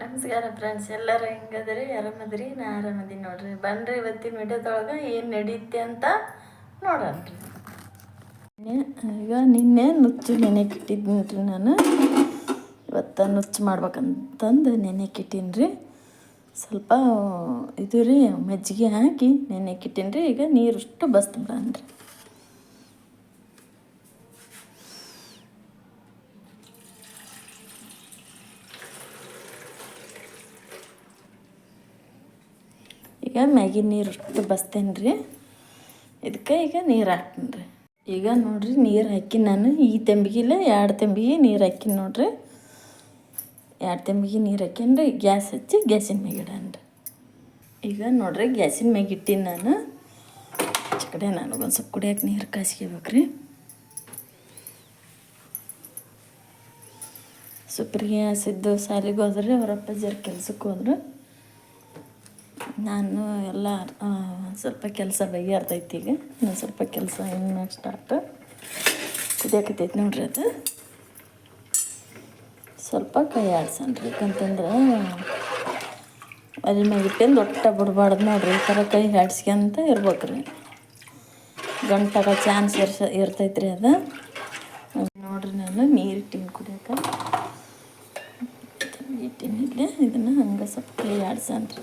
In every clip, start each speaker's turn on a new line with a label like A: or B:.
A: ನಮಸ್ಕಾರ ಫ್ರೆಂಡ್ಸ್ ಎಲ್ಲರೂ ಹೆಂಗದ್ರಿ ಆರಾಮದ್ರಿ? ನಾ ಆರಾಮದೀನಿ ನೋಡ್ರಿ. ಬನ್ರಿ ಇವತ್ತಿನ ವಿಡಿಯೋದೊಳಗೆ ಏನು ನಡೀತೆ ಅಂತ ನೋಡೋಣ್ರಿ ಈಗ ನಿನ್ನೆ ನುಚ್ಚು ನೆನೆ ಇಟ್ಟಿದ್ದೀನಿ ರೀ ನಾನು. ಇವತ್ತು ನುಚ್ಚು ಮಾಡ್ಬೇಕಂತಂದು ನೆನೆ ಇಟ್ಟೀನಿ ರೀ. ಸ್ವಲ್ಪ ಇದು ರೀ ಮಜ್ಜಿಗೆ ಹಾಕಿ ನೆನೆ ಇಟ್ಟೀನಿ ರೀ. ಈಗ ನೀರಷ್ಟು ಬಸ್ತು ಬಿಡನ್ರಿ ಈಗ ಮ್ಯಾಗಿ ನೀರು ಬಸ್ತೇನೆ ರೀ. ಇದಕ್ಕೆ ಈಗ ನೀರು ಹಾಕ್ತೀನಿ ರೀ. ಈಗ ನೋಡ್ರಿ ನೀರು ಹಾಕಿ ನಾನು ಈ ತೆಂಬಿಗಿಲ್ಲ ಎರಡು ತೆಂಬಿಗೆ ನೀರು ಹಾಕಿ ನೋಡ್ರಿ. ಎರಡು ತೆಂಬಿಗೆ ನೀರು ಹಾಕ್ಯಂಡ್ರಿ ಗ್ಯಾಸ್ ಹಚ್ಚಿ ಗ್ಯಾಸಿನ ಮ್ಯಾಗ ಇಡನ್ರಿ ಈಗ ನೋಡ್ರಿ ಗ್ಯಾಸಿನ ಮ್ಯಾಗ ಇಟ್ಟೀನಿ ನಾನು. ಆಚೆ ಕಡೆ ನನಗೊಂದು ಸ್ವಲ್ಪ ಕುಡಿಯೋಕೆ ನೀರು ಕಾಸ್ಕೋಬೇಕ್ರಿ ಸುಪ್ರಿಗೆ ಹಸಿದ್ದು ಸಾಲಿಗೆ ಹೋದ್ರೆ ಅವರಪ್ಪ ಜರ ಕೆಲ್ಸಕ್ಕೆ ಹೋದ್ರು. ನಾನು ಎಲ್ಲ ಸ್ವಲ್ಪ ಕೆಲಸ ಬಗೆಹರ್ತೈತಿ ಈಗ. ನಾನು ಸ್ವಲ್ಪ ಕೆಲಸ ಇನ್ನು ಸ್ಟಾರ್ಟ್ ಕುದಿಯಾಕತೈತಿ ನೋಡ್ರಿ ಅದು. ಸ್ವಲ್ಪ ಕೈ ಆಡ್ಸನ್ರಿ. ಯಾಕಂತಂದ್ರೆ ಅದ್ರ ಮ್ಯಾಗ ಇಟ್ಟಿಂದ ಒಟ್ಟ ಬಿಡ್ಬಾರ್ದು ನೋಡ್ರಿ. ಈ ಥರ ಕೈ ಆಡ್ಸ್ಕೊಂತ ಇರ್ಬೇಕ್ರಿ. ಗಂಟಾಗ ಚಾನ್ಸ್ ಇರ್ಸ, ಇರ್ತೈತ್ರಿ ಅದು. ನೋಡ್ರಿ ನಾನು ನೀರು ಇಟ್ಟಿನಿ ಕುದಿಯಾಕ. ಇಟ್ಟಿನಿ ಇದನ್ನು ಹಂಗೆ ಸ್ವಲ್ಪ ಕೈ ಆಡ್ಸನ್ರಿ.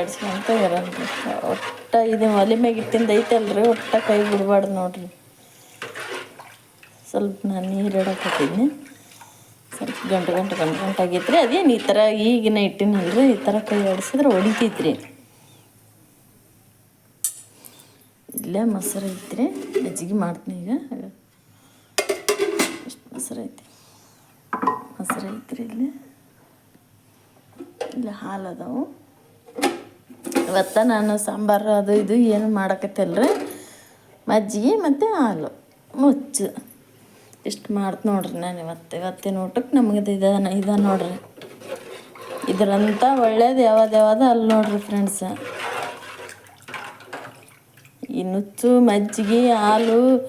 A: ಏಡ್ಸ್ಕೊಂತ ಇರಲ್ರಿ ಒಟ್ಟ ಇದು ಒಲೆ ಮ್ಯಾಗ ಇಟ್ಟಿಂದ ಐತಲ್ರಿ, ಒಟ್ಟ ಕೈ ಬಿಡಬಾರ್ದು ನೋಡ್ರಿ. ಸ್ವಲ್ಪ ನಾನು ನೀರು ಇಡಕತ್ತೀನಿ ಸ್ವಲ್ಪ ಗಂಟು ಗಂಟು ಗಂಟು ಗಂಟು ಆಗೈತ್ರಿ. ಅದೇನು ಈ ಥರ ಈಗಿನ ಇಟ್ಟಿನಲ್ರಿ, ಈ ಥರ ಕೈ ಆಡಿಸಿದ್ರೆ ಹೊಡಿತೈತ್ರಿ. ಇಲ್ಲೇ ಮೊಸರು ಐತ್ರಿ. ಮಜ್ಜಿಗೆ ಮಾಡ್ತೀನಿ ಈಗ. ಎಷ್ಟು ಮೊಸರು ಐತಿ ಮೊಸರು ಐತ್ರಿ ಇಲ್ಲಿ. ಇಲ್ಲಿ ಹಾಲು ಅದಾವು. ಇವತ್ತು ನಾನು ಸಾಂಬಾರು ಅದು ಇದು ಏನು ಮಾಡಕತ್ತಲ್ರಿ? ಮಜ್ಜಿಗೆ ಮತ್ತು ಹಾಲು. ಮುಚ್ಚು. ಇಷ್ಟು ಮಾಡ್ತು ನೋಡ್ರಿ ನಾನು ಇವತ್ತು. ಇವತ್ತಿನ ಊಟಕ್ಕೆ ನಮಗೆ ಇದ ಇದ ನೋಡ್ರಿ. ಇದರಂಥ ಒಳ್ಳೇದು ಯಾವ್ದು ಯಾವ್ದು ಅಲ್ಲಿ ನೋಡ್ರಿ ಫ್ರೆಂಡ್ಸ ಈ ನುಚ್ಚು, ಮಜ್ಜಿಗೆ, ಹಾಲು,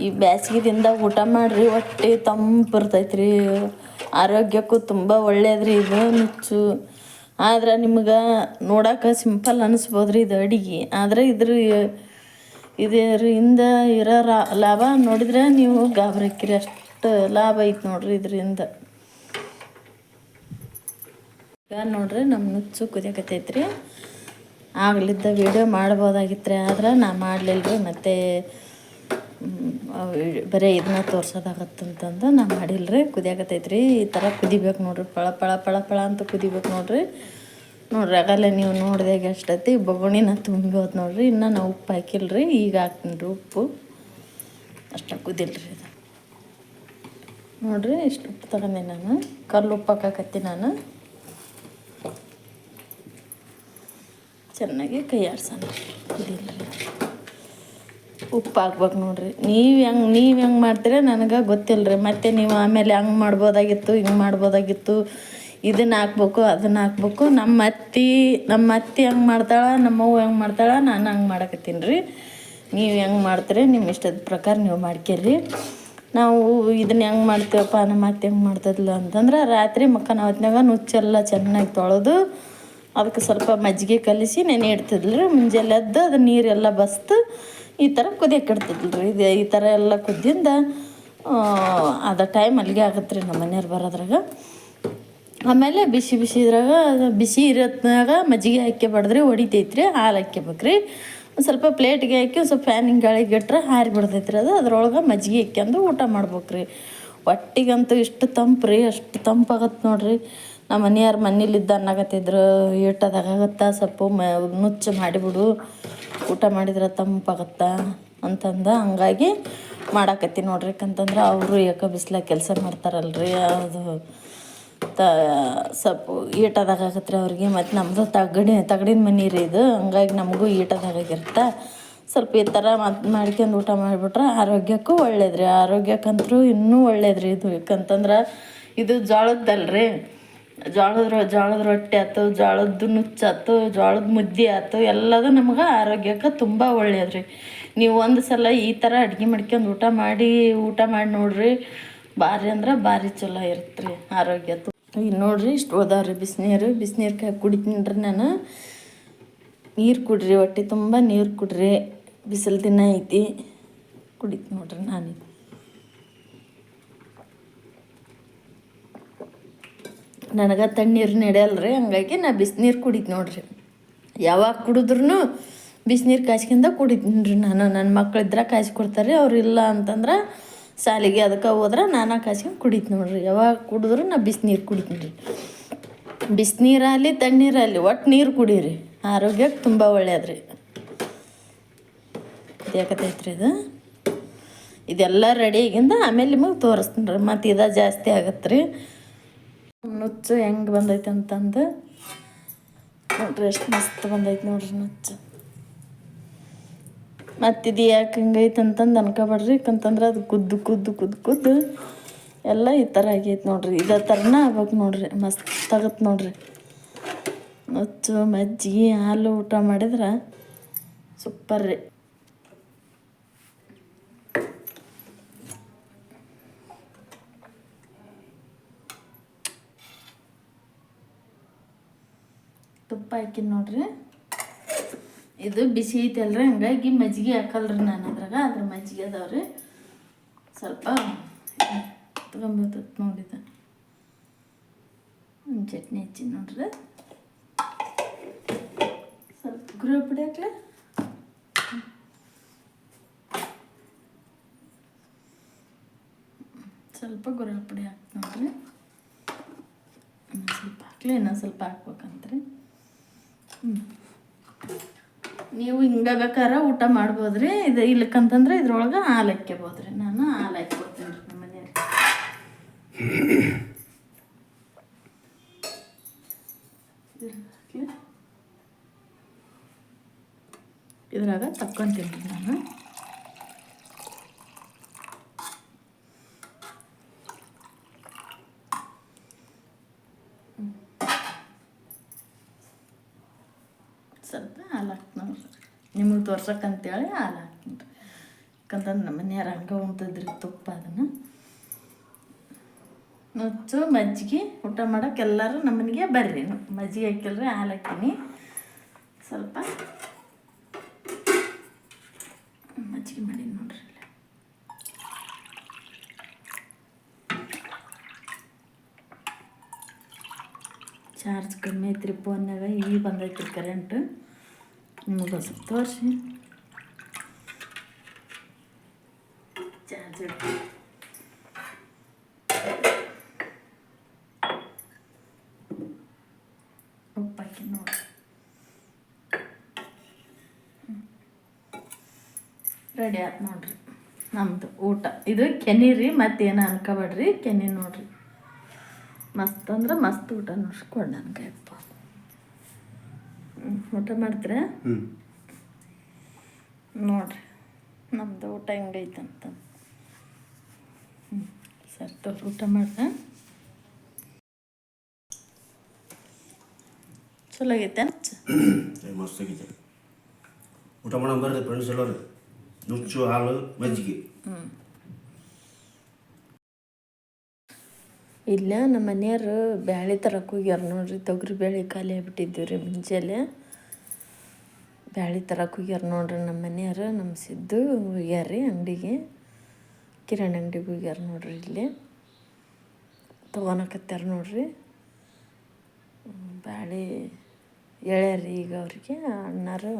A: ಈ ಬ್ಯಾಸ್ಗಿದಿಂದ ಊಟ ಮಾಡಿರಿ. ಹೊಟ್ಟೆ ತಂಪು ಇರ್ತೈತ್ರಿ. ಆರೋಗ್ಯಕ್ಕೂ ತುಂಬ ಒಳ್ಳೇದ್ರಿ ಇದು ನುಚ್ಚು. ಆದ್ರೆ ನಿಮ್ಗೆ ನೋಡಕ್ಕೆ ಸಿಂಪಲ್ ಅನಿಸ್ಬೋದು ರೀ ಇದು ಅಡಿಗೆ. ಆದರೆ ಇದ್ರ ಇದರಿಂದ ಇರೋ ರಾ ಲಾಭ ನೋಡಿದ್ರೆ ನೀವು ಗಾಬರಿಕ್ಕಿರಿ ಅಷ್ಟು ಲಾಭ ಐತೆ ನೋಡ್ರಿ ಇದರಿಂದ. ಈಗ ನೋಡ್ರಿ ನಮ್ಮ ನುಚ್ಚು ಕುದಿಯಕತ್ತೈತ್ರಿ. ಆಗ್ಲಿದ್ದ ವಿಡಿಯೋ ಮಾಡ್ಬೋದಾಗಿತ್ತು ರೀ ಆದ್ರೆ ನಾ ಮಾಡಲಿಲ್ಲ ರೀ ಮತ್ತು ಬರೀ ಇದನ್ನ ತೋರ್ಸೋದಾಗತ್ತಂತಂದು ನಾನು ಮಾಡಿಲ್ಲ ರೀ ಕುದಿಯಾಕತ್ತೈತ್ರಿ. ಈ ಥರ ಕುದಿಬೇಕು ನೋಡ್ರಿ, ಪಳ ಪಳ ಪಳ ಪಳ ಅಂತ ಕುದಿಬೇಕು ನೋಡ್ರಿ. ನೋಡ್ರಿ, ಆಗಲ್ಲೇ ನೀವು ನೋಡಿದಾಗ ಎಷ್ಟೈತಿ, ಬೊಗಣಿನ ತುಂಬಿ ಹೋದ್ ನೋಡ್ರಿ, ಇನ್ನು ನಾವು ಉಪ್ಪು ಹಾಕಿಲ್ಲ ರೀ ಈಗ ಹಾಕ್ತೀನಿ ರೀ ಉಪ್ಪು. ಅಷ್ಟ ಕುದಿಲ್ಲ ರೀ ಇದು ನೋಡ್ರಿ, ಇಷ್ಟು ಉಪ್ಪು ತಗೊಂಡೆ ನಾನು, ಕಲ್ಲು ಉಪ್ಪು ಹಾಕಾಕತ್ತಿ ನಾನು. ಚೆನ್ನಾಗಿ ಕೈ ಆಡ್ಸೋಣ ಕುದಿಲ್ಲ ರೀ ಉಪ್ಪು ಹಾಕ್ಬೇಕು ನೋಡ್ರಿ. ನೀವು ಹೆಂಗೆ ನೀವು ಹೆಂಗೆ ಮಾಡ್ತೀರ ನನಗೆ ಗೊತ್ತಿಲ್ಲ ರೀ ಮತ್ತು ನೀವು ಆಮೇಲೆ ಹಂಗೆ ಮಾಡ್ಬೋದಾಗಿತ್ತು, ಹಿಂಗೆ ಮಾಡ್ಬೋದಾಗಿತ್ತು ಇದನ್ನು ಹಾಕ್ಬೇಕು ಅದನ್ನು ಹಾಕ್ಬೇಕು. ನಮ್ಮ ಅತ್ತಿ ನಮ್ಮ ಅತ್ತಿ ಹೆಂಗೆ ಮಾಡ್ತಾಳೆ ನಮ್ಮವ್ವ ಹೆಂಗೆ ಮಾಡ್ತಾಳೆ, ನಾನು ಹಂಗೆ ಮಾಡಕತ್ತೀನಿ ರೀ ನೀವು ಹೆಂಗೆ ಮಾಡ್ತೀರಿ ನಿಮ್ಮ ಇಷ್ಟದ ಪ್ರಕಾರ ನೀವು ಮಾಡ್ಕೇರಿ. ನಾವು ಇದನ್ನ ಹೆಂಗೆ ಮಾಡ್ತೀವಪ್ಪ, ನಮ್ಮ ಅತ್ತೆ ಹೆಂಗೆ ಮಾಡ್ತದಲ್ಲ ಅಂತಂದ್ರೆ, ರಾತ್ರಿ ಮಕ್ಕನ ಹೊತ್ನಾಗ ನುಚ್ಚೆಲ್ಲ ಚೆನ್ನಾಗಿ ತೊಳೆದು ಅದಕ್ಕೆ ಸ್ವಲ್ಪ ಮಜ್ಜಿಗೆ ಕಲಿಸಿ ನೆನೆ ಇಡ್ತಿದ್ಲು ರೀ. ಮುಂಜಾನೆ ಎದ್ದು ಅದು ನೀರೆಲ್ಲ ಬಸ್ತು ಈ ಥರ ಕುದಿಯಕ್ಕೆ ಇಡ್ತಿದ್ಲು ರೀ. ಇದು ಈ ಥರ ಎಲ್ಲ ಕುದ್ದಿಂದ ಅದು ಟೈಮ್ ಅಲ್ಲಿಗೆ ಆಗತ್ತೆ ರೀ ನಮ್ಮ ಮನೆಯವ್ರು ಬರೋದ್ರಾಗ. ಆಮೇಲೆ ಬಿಸಿ ಬಿಸಿ ಇದ್ರಾಗ, ಬಿಸಿ ಇರೋದಾಗ ಮಜ್ಜಿಗೆ ಹಾಕಿ ಬಡಿದ್ರೆ ಹೊಡಿತೈತ್ರಿ ಹಾಲು ಹಾಕ್ಯಬೇಕ್ರಿ ಒಂದು ಸ್ವಲ್ಪ ಪ್ಲೇಟ್ಗೆ ಹಾಕಿ ಒಂದು ಸ್ವಲ್ಪ ಫ್ಯಾನಿಂಗ್ ಗಾಳಿಗೆ ಇಟ್ರೆ ಹಾರಿ ಬಿಡ್ತೈತ್ರಿ ಅದು. ಅದ್ರೊಳಗೆ ಮಜ್ಜಿಗೆ ಹಾಕ್ಯಂದು ಊಟ ಮಾಡ್ಬೇಕ್ರಿ ಹೊಟ್ಟಿಗಂತೂ ಇಷ್ಟು ತಂಪು ರೀ, ಅಷ್ಟು ತಂಪಾಗತ್ತೆ ನೋಡ್ರಿ. ನಮ್ಮ ಮನೆಯವ್ರು ಮನೇಲಿದ್ದ ಅನ್ನಕತ್ತಿದ್ರು ಏಟದಾಗತ್ತ ಸೊಪ್ಪು ಮ, ನುಚ್ಚು ಮಾಡಿಬಿಡು, ಊಟ ಮಾಡಿದ್ರೆ ತಂಪಾಗತ್ತೆ ಅಂತಂದ ಹಂಗಾಗಿ ಮಾಡಾಕತ್ತಿ ನೋಡ್ರಿ, ಯಾಕಂತಂದ್ರೆ ಅವರು ಏಕ ಬಿಸ್ಲಾಗ ಕೆಲಸ ಮಾಡ್ತಾರಲ್ರಿ, ಅದು ತ, ಸೊಪ್ಪು ಈಟದಾಗತ್ತೆ ಆಗತ್ತೆ ರೀ ಅವ್ರಿಗೆ, ಮತ್ತು ನಮ್ಮದು ತಗಡಿ ತಗಡಿನ ಮನೆ ರೀ ಇದು, ಹಂಗಾಗಿ ನಮಗೂ ಈಟದಾಗಿರುತ್ತೆ ಸ್ವಲ್ಪ ಈ ಥರ ಮತ್ತು ಮಾಡ್ಕೊಂಡು ಊಟ ಮಾಡಿಬಿಟ್ರೆ ಆರೋಗ್ಯಕ್ಕೂ ಒಳ್ಳೇದ್ರಿ, ಆರೋಗ್ಯಕ್ಕಂತರೂ ಆರೋಗ್ಯಕ್ಕಂತೂ ಇನ್ನೂ ಒಳ್ಳೇದ್ರಿ ಇದು, ಯಾಕಂತಂದ್ರೆ ಇದು ಜೋಳದ್ದಲ್ರಿ ಜೋಳದ ರೊ, ಜೋಳದ ರೊಟ್ಟಿ ಆಯ್ತು ಜೋಳದ ನುಚ್ಚು ಆಯ್ತು ಜೋಳದ ಮುದ್ದೆ ಆಯ್ತು ಎಲ್ಲದೂ ನಮ್ಗೆ ಆರೋಗ್ಯಕ್ಕೆ ತುಂಬ ಒಳ್ಳೆಯದು ರೀ ನೀವು ಒಂದು ಸಲ ಈ ಥರ ಅಡ್ಗೆ ಮಾಡ್ಕೊಂಡು ಊಟ ಮಾಡಿ ಊಟ ಮಾಡಿ ನೋಡ್ರಿ. ಭಾರಿ ಅಂದ್ರೆ ಭಾರಿ ಚಲೋ ಇರುತ್ತೆ ರೀ ಆರೋಗ್ಯ ಈಗ ನೋಡ್ರಿ ಇಷ್ಟು ಹೋದಾವ್ರಿ ಬಿಸಿನೀರು ಬಿಸಿನೀರು ಕಾಯಿ ಕುಡಿತೀನಿ ರೀ ನಾನು. ನೀರು ಕುಡ್ರಿ, ಹೊಟ್ಟೆ ತುಂಬ ನೀರು ಕುಡ್ರಿ. ಬಿಸಿಲು ದಿನ ಐತಿ. ಕುಡಿತೀನಿ ನೋಡ್ರಿ ನಾನು ನನಗೆ ತಣ್ಣೀರು ನಡೆಯಲ್ಲ ರೀ ಹಂಗಾಗಿ ನಾ ಬಿಸಿನೀರು ಕುಡಿದ್ ನೋಡ್ರಿ. ಯಾವಾಗ ಕುಡಿದ್ರೂ ಬಿಸಿನೀರು ಕಾಯ್ಸ್ಕೊಂಡ ಕುಡಿತೀನಿ ರೀ ನಾನು ನನ್ನ ಮಕ್ಳಿದ್ರೆ ಕಾಯ್ಸಿ ಕೊಡ್ತಾರೆ ಅವ್ರು ಇಲ್ಲ ಅಂತಂದ್ರೆ ಸಾಲಿಗೆ ಅದಕ್ಕೆ ಹೋದ್ರೆ ನಾನು ಕಾಯ್ಸ್ಕೊಂಡು ಕುಡಿತೀನಿ ನೋಡ್ರಿ. ಯಾವಾಗ ಕುಡಿದ್ರು ನಾ ಬಿಸಿನೀರು ಕುಡಿತೀನಿ ರೀ ಬಿಸಿನೀರಾಗಲಿ ತಣ್ಣೀರಾಗಲಿ ಒಟ್ಟು ನೀರು ಕುಡೀರಿ. ಆರೋಗ್ಯಕ್ಕೆ ತುಂಬ ಒಳ್ಳೆಯದು ರೀ ರೀ ಇದು? ಇದೆಲ್ಲ ರೆಡಿ ಆಗಿಂದ ಆಮೇಲೆ ನಿಮಗೆ ತೋರಿಸ್ತೀನಿ ರೀ ಮತ್ತು ಇದು ಜಾಸ್ತಿ ಆಗತ್ತೆ ರೀ ನುಚ್ಚು ಹೆಂಗೆ ಬಂದೈತೆ ಅಂತಂದು. ನೋಡ್ರಿ ಎಷ್ಟು ಮಸ್ತ್ ಬಂದೈತೆ ನೋಡ್ರಿ ನುಚ್ಚು. ಮತ್ತಿದು ಯಾಕೆ ಹಿಂಗೈತೆ ಅಂತಂದು ಅನ್ಕೋಬೇಡ್ರಿ. ಯಾಕಂತಂದ್ರೆ ಅದು ಕುದ್ದು ಕುದ್ದು ಕುದ್ದು ಕುದ್ದು ಎಲ್ಲ ಈ ಥರ ಆಗೈತೆ ನೋಡ್ರಿ. ಇದೇ ಥರನ ಆಗ್ಬೇಕು ನೋಡ್ರಿ. ಮಸ್ತ್ ಆಗತ್ತೆ ನೋಡ್ರಿ. ನುಚ್ಚು, ಮಜ್ಜಿಗೆ, ಹಾಲು ಊಟ ಮಾಡಿದ್ರೆ ಸೂಪರ್ ರೀ ತುಪ್ಪ ಹಾಕಿನಿ ನೋಡ್ರಿ. ಇದು ಬಿಸಿ ಐತಲ್ರಿ ಹಂಗಾಗಿ ಮಜ್ಜಿಗೆ ಹಾಕಲ್ರಿ ನಾನು ಅದ್ರಾಗ, ಅದ್ರ ಮಜ್ಜಿಗೆ ಅದಾವ್ರಿ. ಸ್ವಲ್ಪ ತಗೊಂಬರ್ತೈತೆ ನೋಡಿದ ಚಟ್ನಿ ಹಚ್ಚಿ ನೋಡ್ರಿ. ಸ್ವಲ್ಪ ಗುರು ಪುಡಿ ಹಾಕ್ಲೆ? ಸ್ವಲ್ಪ ಗುರ ಪುಡಿ ಹಾಕಿ ನೋಡ್ರಿ. ಸ್ವಲ್ಪ ಹಾಕ್ಲಿ, ಇನ್ನೊಂದು ಸ್ವಲ್ಪ ಹಾಕ್ಬೇಕಂತ್ರಿ. ನೀವು ಹಿಂಗೆ ಊಟ ಮಾಡ್ಬೋದ್ರಿ. ಇದು ಇಲ್ಲಕ್ಕಂತಂದ್ರೆ ಇದ್ರೊಳಗೆ ಹಾಲು ಹಾಕ್ಯಬೋದ್ರಿ. ನಾನು ಹಾಲು ಹಾಕ್ಕೊಡ್ತೀನಿ ರೀ ನಮ್ಮ ಮನೆಯಲ್ಲಿ ಇದ್ರಾಗ ತಕ್ಕೊಂತೀನಿ ನಾನು ಸ್ವಲ್ಪ ಹಾಲು ಹಾಕ್ತೀನಿ ನೋಡ್ರಿ ನಿಮಗೆ ತೋರ್ಸಕ್ಕಂತೇಳಿ ಹಾಲು ಹಾಕ್ತೀನಿ ಯಾಕಂತಂದ್ರೆ ನಮ್ಮ ಮನೆಯವ್ರು ಹಂಗೆ ಉಣ್ತದ್ರಿ ತುಪ್ಪ ಅದನ್ನು. ನುಚ್ಚು, ಮಜ್ಜಿಗೆ, ಊಟ ಮಾಡೋಕೆ ಎಲ್ಲರೂ ನಮ್ಮನೆಗೆ ಬರ್ರಿ. ಮಜ್ಜಿಗೆ ಹಾಕಿಲ್ರಿ, ಹಾಲು ಹಾಕೀನಿ. ಸ್ವಲ್ಪ ಮಜ್ಜಿಗೆ ಮಾಡೀನಿ ನೋಡ್ರಿ. ಚಾರ್ಜ್ ಕಮ್ಮಿ ಐತ್ರಿ ಫೋನ್ನಾಗ ಈಗ ಬಂದೈತ್ರಿ ಕರೆಂಟ್ ನಿಮಗೆ ಸ್ವಲ್ಪ ತೋರಿಸಿ ಚಾರ್ಜ್ ನೋಡಿ ರೆಡಿ ಆಯ್ತು ನೋಡ್ರಿ. ನಮ್ಮದು ಊಟ. ಇದು ಕೆನಿ ರೀ ಮತ್ತೇನು ಅನ್ಕೋಬೇಡ್ರಿ? ಕೆನಿ ನೋಡ್ರಿ. ಮಸ್ತ್ ಅಂದ್ರೆ ಮಸ್ತ್ ಊಟ ನೋಡ್ಸ್ಕೊಂಡು ನನಗೆ ಊಟ ಮಾಡ್ತೀರಾ
B: ಹ್ಞೂ
A: ನೋಡ್ರಿ ನಮ್ದು ಊಟ ಹೆಂಗೈತೆ ಅಂತ. ಹ್ಞೂ ಸರಿ ತೋರಿ ಊಟ ಮಾಡ್ದೆ. ಚಲೋ ಆಗೈತೆ?
B: ಮಸ್ತ್ ಆಗೈತೆ. ಊಟ ಮಾಡೋಣ ಬರ್ರಿ ಫ್ರೆಂಡ್ಸ್ ಎಲ್ಲರೂ. ನುಚ್ಚು ಹಾಲು ಮಜ್ಜಿಗೆ.
A: ಇಲ್ಲ ನಮ್ಮ ಮನೆಯವರು ಬ್ಯಾಳೆ ತರಕ್ಕೆ ಹೋಗ್ಯಾರ ನೋಡ್ರಿ. ತೊಗರಿ ಬೇಳೆ ಖಾಲಿ ಆಗಿಬಿಟ್ಟಿದ್ದೀವಿ ರೀ ಮುಂಜಾನೆ. ಬ್ಯಾಳೆ ತರಕ್ಕೆ ಹೋಗ್ಯಾರ ನೋಡ್ರಿ ನಮ್ಮ ಮನೆಯವರು ನಮ್ಮ ಸಿದ್ದು ಹೋಗ್ಯಾರ್ರಿ ಅಂಗಡಿಗೆ. ಕಿರಾಣಿ ಅಂಗಡಿಗೆ ಹೋಗ್ಯಾರ ನೋಡ್ರಿ ಇಲ್ಲಿ. ತೊಗೊಳಕತ್ತಾರ ನೋಡ್ರಿ. ಬ್ಯಾಳಿ ಬ್ಯಾಳೆ ಎಳ್ಯಾರಿ ಈಗ ಅವ್ರಿಗೆ, ಅಣ್ಣಾರು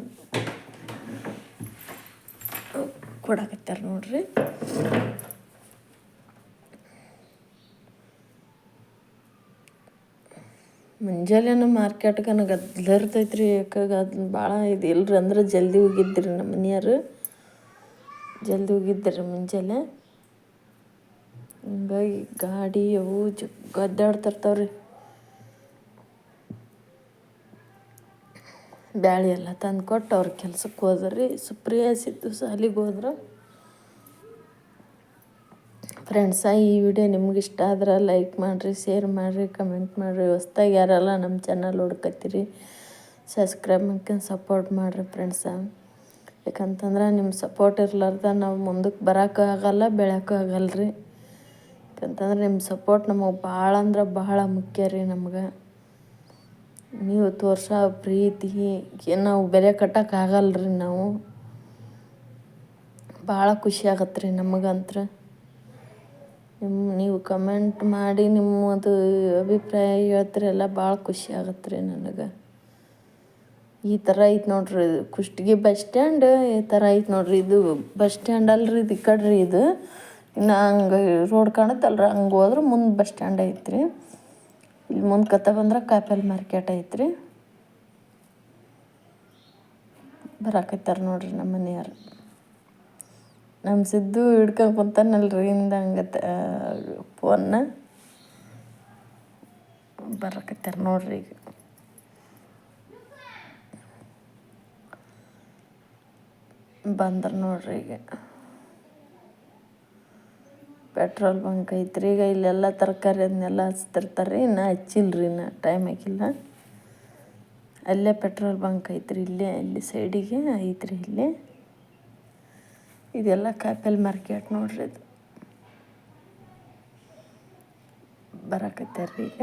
A: ಕೊಡಕತ್ತಾರ ನೋಡ್ರಿ. ಮುಂಜಾನೆನ ಮಾರ್ಕೆಟ್ಗೆ ನನಗೆ ಗದ್ದಲ ಇರ್ತೈತೆ ರೀ ಯಾಕಾಗ ಅದನ್ನ ಭಾಳ ಇದು ಇಲ್ರಿ ಅಂದ್ರೆ ಜಲ್ದಿ ಹೋಗಿದ್ದಿರಿ ನಮ್ಮ ಮನೆಯವರು. ಜಲ್ದಿ ಹೋಗಿದ್ದಿರಿ ಮುಂಜಾನೆ. ಹಿಂಗಾಗಿ ಗಾಡಿ ಅವು ಜಗ್ ಅಡ್ಡಾಡ್ತಿರ್ತಾವ್ರಿ ಬ್ಯಾಳಿ ಎಲ್ಲ ತಂದು ಕೊಟ್ಟು ಅವ್ರ ಕೆಲ್ಸಕ್ಕೆ ಹೋದ್ರಿ. ಸುಪ್ರಿಯ ಸಾಲಿಗೆ ಹೋದ್ರು. ಫ್ರೆಂಡ್ಸ ಈ ವಿಡಿಯೋ ನಿಮ್ಗೆ ಇಷ್ಟ ಆದ್ರೆ ಲೈಕ್ ಮಾಡಿರಿ ಶೇರ್ ಮಾಡಿರಿ ಕಮೆಂಟ್ ಮಾಡಿರಿ. ಹೊಸ್ದಾಗಿ ಯಾರೆಲ್ಲ ನಮ್ಮ ಚಾನಲ್ ಹುಡ್ಕತ್ತೀರಿ ಸಬ್ಸ್ಕ್ರೈಬ್ ಮಾಡ್ಕೊಂಡು ಸಪೋರ್ಟ್ ಮಾಡಿರಿ ಫ್ರೆಂಡ್ಸ ಯಾಕಂತಂದ್ರೆ ನಿಮ್ಮ ಸಪೋರ್ಟ್ ಇರ್ಲಾರ್ದ ನಾವು ಮುಂದಕ್ಕೆ ಬರೋಕ್ಕೂ ಆಗಲ್ಲ ಬೆಳೆಯೋಕ್ಕೂ ಆಗಲ್ಲ ರೀ ಯಾಕಂತಂದ್ರೆ ನಿಮ್ಮ ಸಪೋರ್ಟ್ ನಮಗೆ ಭಾಳ ಅಂದ್ರೆ ಭಾಳ ಮುಖ್ಯ ರೀ ನಮ್ಗೆ. ನೀವು ತೋರ್ಸ ಪ್ರೀತಿ ನಾವು ಬೆಲೆ ಕಟ್ಟೋಕ್ಕಾಗಲ್ಲ ರೀ ನಾವು. ಭಾಳ ಖುಷಿ ಆಗತ್ತೆ ರೀ ನಮಗಂತ್ರ. ನಿಮ್ಮ ನೀವು ಕಮೆಂಟ್ ಮಾಡಿ ನಿಮ್ಮದು ಅಭಿಪ್ರಾಯ ಹೇಳ್ತಿರಲ್ಲ ಭಾಳ ಖುಷಿ ಆಗತ್ತೆ ರೀ ನನಗೆ. ಈ ಥರ ಐತೆ ನೋಡ್ರಿ ಕುಷ್ಟಗಿ ಬಸ್ ಸ್ಟ್ಯಾಂಡ್ ಈ ಥರ ಐತೆ ನೋಡ್ರಿ ಇದು. ಬಸ್ ಸ್ಟ್ಯಾಂಡ್ ಅಲ್ರಿ ಇದು ಈ ಕಡೆ ರೀ ಇದು. ಇನ್ನು ಹಂಗೆ ರೋಡ್ ಕಾಣುತ್ತಲ್ರಿ, ಹಂಗೆ ಹೋದ್ರೆ ಮುಂದೆ ಬಸ್ ಸ್ಟ್ಯಾಂಡ್ ಐತ್ರಿ. ಇಲ್ಲಿ ಮುಂದೆ ಕತ್ತ ಬಂದ್ರೆ ಕಾಪಲ್ ಮಾರ್ಕೆಟ್ ಐತ್ರಿ. ಬರಾಕತ್ತಾರ ನೋಡ್ರಿ ನಮ್ಮ ಮನೆಯವ್ರು. ನಮ್ಮ ಸಿದ್ದು ಹಿಡ್ಕೊಂಡ್ ಕುಂತಾನಲ್ರಿ ಹಿಂದೆ ಹಂಗತ್ತ ಫೋನ್ನ ಬರಕತ್ತಾರ ನೋಡ್ರಿ ಈಗ. ಬಂದ್ರ ನೋಡ್ರಿ ಈಗ. ಪೆಟ್ರೋಲ್ ಬಂಕ್ ಐತ್ರಿ, ಈಗ ಇಲ್ಲೆಲ್ಲ ತರಕಾರಿ ಅದನ್ನೆಲ್ಲ ಹಚ್ತಿರ್ತಾರೆ ರೀ ಇನ್ನೂ ಹಚ್ಚಿಲ್ರಿ ಟೈಮ್ ಆಗಿಲ್ಲ. ಅಲ್ಲೇ ಪೆಟ್ರೋಲ್ ಬಂಕ್ ಐತ್ರಿ, ಇಲ್ಲೇ, ಇಲ್ಲಿ ಸೈಡಿಗೆ ಐತ್ರಿ, ಇಲ್ಲೇ. ಇದೆಲ್ಲ ಕಾಯಿಪಲ್ಲೆ ಮಾರ್ಕೆಟ್ ನೋಡ್ರಿ ಇದು. ಬರಾಕತ್ತಾರ ಈಗ.